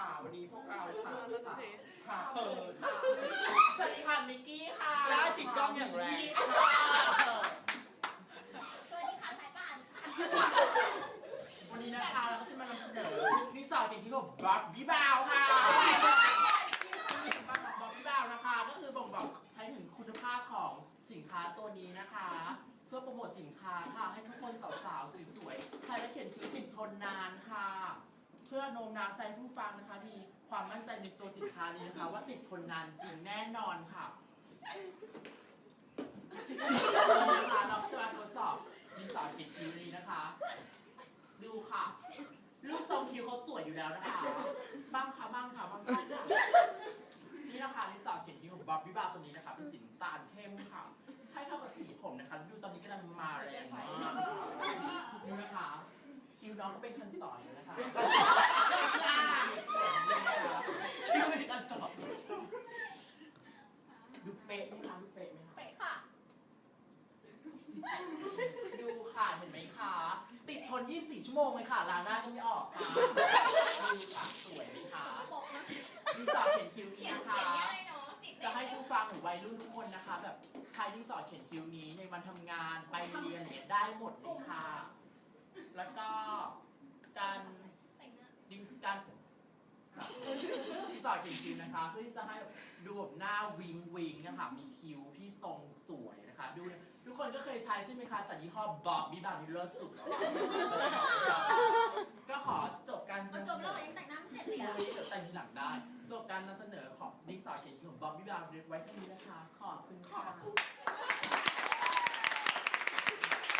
ค่ะ วันนี้พวกเราสามสาวค่ะเปิดสวัสดีค่ะมิกกี้ค่ะแล้วจิกกล้องอย่างแรงสวัสดีค่ะสายป่านวันนี้นะคะเราก็จะมานำเสนอนิสอร์ทที่ของบ๊อบบี้บาวค่ะบ๊อบบี้บาวนะคะ ก็คือบ่งบอกใช้ถึงคุณภาพของสินค้าตัวนี้นะคะ เพื่อโปรโมทสินค้าค่ะให้ทุกคนสาวๆสวยๆใช้และเขียนคิ้วติดทนนานค่ะ โน้มน้าวใจผู้ฟังนะคะ มีความมั่นใจในตัวสินค้านี้นะคะ ว่าติดทนนานจริงแน่นอนค่ะนะคะเราจะมาทดสอบดินสอติดคิวนี้นะคะ ดูค่ะ รูปทรงคิวเขาสวยอยู่แล้วนะคะบ้างค่ะบ้างค่ะบ้างค่ะนี่นะคะดินสอเขียนคิ้วของบ๊อบบี้บาตัวนี้นะคะเป็นสีน้ำตาลเข้มค่ะ ให้เข้ากับสีผมนะคะ ดูตอนนี้กำลังมาแรงมากดูนะคะคิวน้องก็เป็นคนสอนอยู่นะคะ ชื่อเป็นการสอบ ดูเป๊ะไหมคะดูเป๊ะไหมคะ เป๊ะค่ะ ดูค่ะเห็นไหมคะติดทน 24 ชั่วโมงเลยค่ะล้างหน้าก็ไม่ออกค่ะดูค่ะสวยไหมคะปกนะดินสอเขียนคิ้วเขีนี้ยนนะเขียคะนง่ายเนาะติดจะให้ผู้ฟังหรือวัยรุ่นทุกคนนะคะ แบบใช้ดินสอเขียนคิ้วนี้ในวันทำงานไปเรียนเนี่ยได้หมดเลยค่ะ แล้วก็การแต่งหน้าดินการดิน สอเขียนคิ้วนะคะ เพื่อที่จะให้แบบดูแบบหน้าวิงวิงนะคะ มีคิ้วที่ทรงสวยนะคะ ดูทุกคนก็เคยใช้ใช่ไหมคะ จากยี่ห้อบ๊อบบี้บาร์บิลเลอร์สุดแล้วอะก็ขอจบการเอาจบแล้วเหรอยังแต่งหน้าไม่เสร็จเลยเดี๋อะยวแต่งทีหลังได้ จบการนำเสนอของดิงสอเขียนคิ้วของบ๊อบบี้บาร์ไว้แค่นี้นะคะ ขอบคุณค่ะ